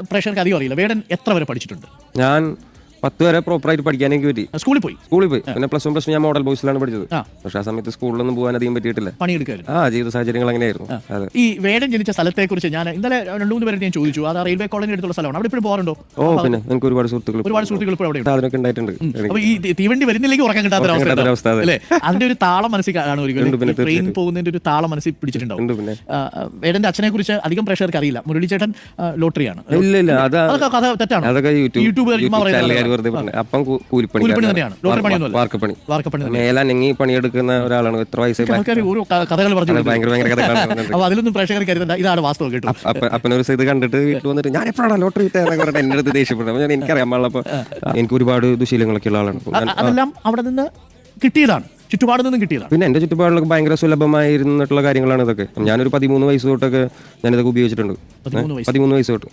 പ്രേക്ഷകർക്ക് അധികം അറിയില്ല. വേടൻ എത്ര വരെ പഠിച്ചിട്ടുണ്ട്? ഞാൻ പത്ത് വരെ പ്രോപ്പറായിട്ട് പഠിക്കാൻ എനിക്ക് പറ്റി. സ്കൂളിൽ പോയി? സ്കൂളിൽ പോയി. പിന്നെ പ്ലസ് വൺ പ്ലസ് ടു ഞാൻ മോഡൽ ബോയ്സിലാണ് പഠിച്ചത്. ആ. പക്ഷെ ആ സമയത്ത് സ്കൂളിലൊന്നും പോകാൻ അധികം പറ്റിയിട്ടില്ല. പണിയെടുക്കായിരുന്നു ആ ജീവിത സാഹചര്യങ്ങൾ അങ്ങനെയായിരുന്നു. അതെ. ഈ വേടൻ ജനിച്ച സ്ഥലത്തെ കുറിച്ച് ഞാൻ ഇന്നലെ രണ്ടു മൂന്ന് പേരെ ഞാൻ ചോദിച്ചു. അത് ആ റെയിൽവേ കോളനി അടുത്തുള്ള സ്ഥലമാണ്? അവിടെ ഇപ്പോഴും പോകാറുണ്ടോ? ഓ പിന്നെ എനിക്ക് ഒരുപാട് സുഹൃത്തുക്കൾ ഒരുപാട് സുഹൃത്തുക്കൾ ഇപ്പോൾ അവിടെ ഉണ്ട്. അതിനൊക്കെ ഉണ്ടായിട്ടുണ്ട്. അപ്പൊ ഈ തി- തീവണ്ടി വരുന്നില്ലെങ്കിൽ ഉറക്കം കിട്ടാത്ത ഉറക്കം കിട്ടാത്ത അവസ്ഥ അതെ. അല്ലേ? അതിന്റെ ഒരു താളം മനസ്സിൽ കാണും ഉണ്ട്, പിന്നെ ഒരിക്കലും ട്രെയിൻ പോകുന്നതിന്റെ ഒരു താളം മനസ്സിൽ പിടിച്ചിട്ടുണ്ടാവും. ഉണ്ട് പിന്നെ. ആ, ആ, വേടന്റെ അച്ഛനെ കുറിച്ച് അധികം പ്രേക്ഷകർക്ക് അറിയില്ല. മുരളി ചേട്ടൻ ലോട്ടറിയാണ്. ഇല്ല ഇല്ല അത് അതൊക്കെ കഥ തെറ്റാണ്? അതൊക്കെ യൂട്യൂബ് ചാനലുകാർ വെറുതെ പറഞ്ഞു അപ്പം കൂലിപ്പണി തന്നെയാണ്. ലോട്ടറി പണിയൊന്നുമല്ല. വാർക്കപ്പണി വാർക്കപ്പണി. മേലനങ്ങി പണിയെടുക്കുന്ന ഒരാളാണ് എത്ര വയസ്സായി ആൾക്കാർ ഓരോ കഥകൾ പറഞ്ഞു ഭയങ്കര ഭയങ്കര കഥ കാണുന്നുണ്ട് അപ്പൊ അതിലൊന്നും പ്രേക്ഷകർ കരുതണ്ട. ഇതാണ് വാസ്തവം കേട്ടോ അപ്പ അപ്പനൊരു ഇത് കണ്ടിട്ട് വീട്ടിൽ വന്നിട്ട് ഞാൻ എപ്പോഴാണ് ലോട്ടറി കിട്ടുക പറഞ്ഞിട്ട് എന്റെ അടുത്ത് ദേഷ്യപ്പെട്ടു ഞാൻ എനിക്കറിയാൻ പാടില്ല. എനിക്ക് ഒരുപാട് ദുശീലങ്ങളൊക്കെ ഉള്ള ആളാണ്. അതെല്ലാം അവിടെ നിന്ന് കിട്ടിയതാണ്. ചുറ്റുപാട് നിന്നും കിട്ടിയതാണ്. പിന്നെ എന്റെ ചുറ്റുപാടിലൊക്കെ ഭയങ്കര സുലഭമായിരുന്നിട്ടുള്ള കാര്യങ്ങളാണ് ഇതൊക്കെ. ഞാനൊരു പതിമൂന്ന് വയസ്സ് തൊട്ടൊക്കെ ഞാനിതൊക്കെ ഉപയോഗിച്ചിട്ടുണ്ട്. പതിമൂന്ന് വയസ്സ്. വയസ്സ് തൊട്ട്.